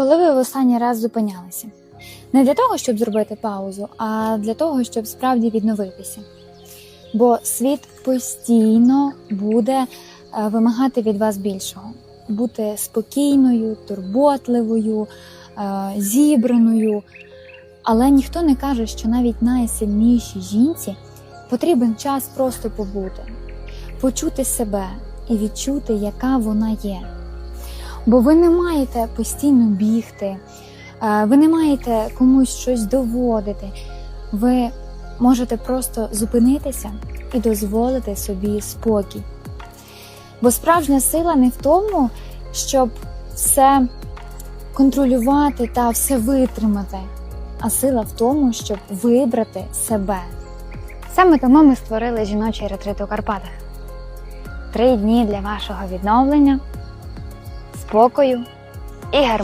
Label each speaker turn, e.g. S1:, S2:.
S1: Коли ви в останній раз зупинялися? Не для того, щоб зробити паузу, а для того, щоб справді відновитися. Бо світ постійно буде е, вимагати від вас більшого. Бути спокійною, турботливою, е, зібраною. Але ніхто не каже, що навіть найсильнішій жінці потрібен час просто побути, почути себе і відчути, яка вона є. Бо ви не маєте постійно бігти, е, ви не маєте комусь щось доводити. Ви можете просто зупинитися і дозволити собі спокій. Бо справжня сила не в тому, щоб все контролювати та все витримати, а сила в тому, щоб вибрати себе. Саме тому ми створили жіночий ретрит у Карпатах. Три дні для вашого відновлення, спокою і гармонії.